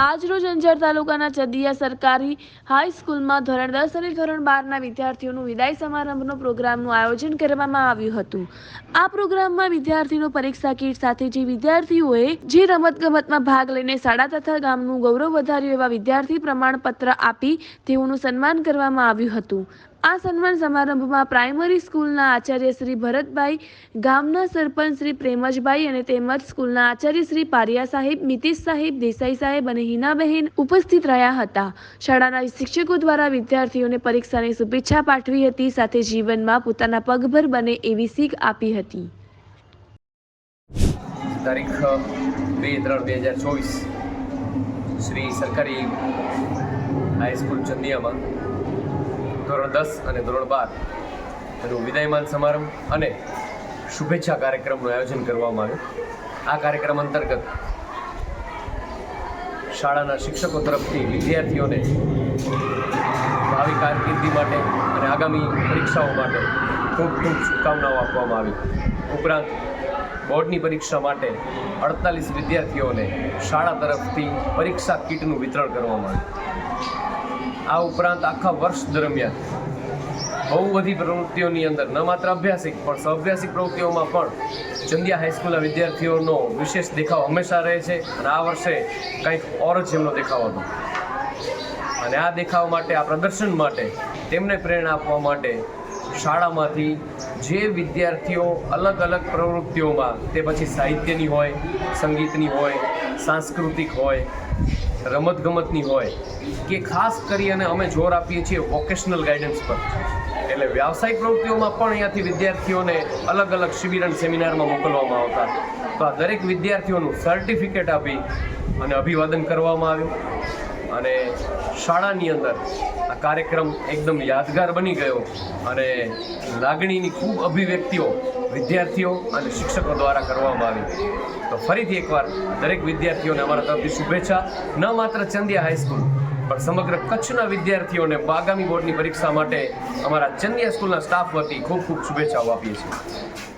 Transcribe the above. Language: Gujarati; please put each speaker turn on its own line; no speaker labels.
આજરોજ અંજાર તાલુકાના ચદિયા સરકારી હાઈસ્કૂલમાં ધોરણ દસ અને ધોરણ બારના વિદ્યાર્થીઓનું વિદાય સમારંભનો પ્રોગ્રામનું આયોજન કરવામાં આવ્યું હતું. આ પ્રોગ્રામમાં વિદ્યાર્થીનો પરીક્ષા કીટ સાથે જે વિદ્યાર્થીઓએ જે રમતગમતમાં ભાગ લઈને શાળા તથા ગામનું ગૌરવ વધાર્યું એવા વિદ્યાર્થી પ્રમાણપત્ર આપી તેઓનું સન્માન કરવામાં આવ્યું હતું. આ સન્માન સમારંભમાં પ્રાઇમરી સ્કૂલના આચાર્ય શ્રી ભરતભાઈ, ગામના સરપંચ શ્રી પ્રેમજભાઈ અને તેમજ સ્કૂલના આચાર્ય શ્રી પારિયા સાહેબ મિતેશ સાહેબ, દેસાઈ સાહેબ અને હિનાબહેન ઉપસ્થિત રહ્યા હતા. શાળાના શિક્ષકો દ્વારા વિદ્યાર્થીઓને પરીક્ષાની શુભેચ્છા પાઠવી હતી, સાથે જીવનમાં પોતાના પગભર બને એવી શીખ આપી હતી.
તારીખ બે ત્રણ બે હજાર ચોવીસ, શ્રી સરકારી હાઈસ્કૂલ ચંદિયામાં ધોરણ દસ અને ધોરણ બાર. એનો વિદાયમાન સમારંભ અને શુભેચ્છા કાર્યક્રમનું આયોજન કરવામાં આવ્યું. આ કાર્યક્રમ અંતર્ગત શાળાના શિક્ષકો તરફથી વિદ્યાર્થીઓને ભાવિ કારકિર્દી માટે અને આગામી પરીક્ષાઓ માટે ખૂબ ખૂબ શુભકામનાઓ આપવામાં આવી. ઉપરાંત બોર્ડની પરીક્ષા માટે અડતાલીસ વિદ્યાર્થીઓને શાળા તરફથી પરીક્ષા કીટનું વિતરણ કરવામાં આવ્યું. આ ઉપરાંત આખા વર્ષ દરમિયાન બહુ બધી પ્રવૃત્તિઓની અંદર, ન માત્ર અભ્યાસિક, પણ સહઅભ્યાસિક પ્રવૃત્તિઓમાં પણ ચંદિયા હાઈસ્કૂલના વિદ્યાર્થીઓનો વિશેષ દેખાવ હંમેશા રહે છે અને આ વર્ષે કંઈક ઓર જ એમનો દેખાવ હતો. અને આ દેખાવ માટે, આ પ્રદર્શન માટે, તેમને પ્રેરણા આપવા માટે શાળામાંથી જે વિદ્યાર્થીઓ અલગ અલગ પ્રવૃત્તિઓમાં, તે પછી સાહિત્યની હોય, સંગીતની હોય સાંસ્કૃતિક હોય, રમતગમતની હોય, કે ખાસ કરી અને અમે જોર આપીએ છીએ વોકેશનલ ગાઈડન્સ પર. એટલે વ્યાવસાયિક પ્રવૃત્તિઓમાં પણ અહીંયાથી વિદ્યાર્થીઓને અલગ અલગ શિબિર અને સેમિનારમાં મોકલવામાં આવતા. તો આ દરેક વિદ્યાર્થીઓનું સર્ટિફિકેટ આપી અને અભિવાદન કરવામાં આવ્યું. અને શાળાની અંદર આ કાર્યક્રમ એકદમ યાદગાર બની ગયો અને લાગણીની ખૂબ અભિવ્યક્તિઓ વિદ્યાર્થીઓ અને શિક્ષકો દ્વારા કરવામાં આવી. તો ફરીથી એકવાર દરેક વિદ્યાર્થીઓને અમારા તરફથી શુભેચ્છા. ન માત્ર ચંદિયા હાઈસ્કૂલ પણ સમગ્ર કચ્છના વિદ્યાર્થીઓને આગામી બોર્ડની પરીક્ષા માટે અમારા ચંદિયા સ્કૂલના સ્ટાફ વતી ખૂબ ખૂબ શુભેચ્છાઓ આપીએ છીએ.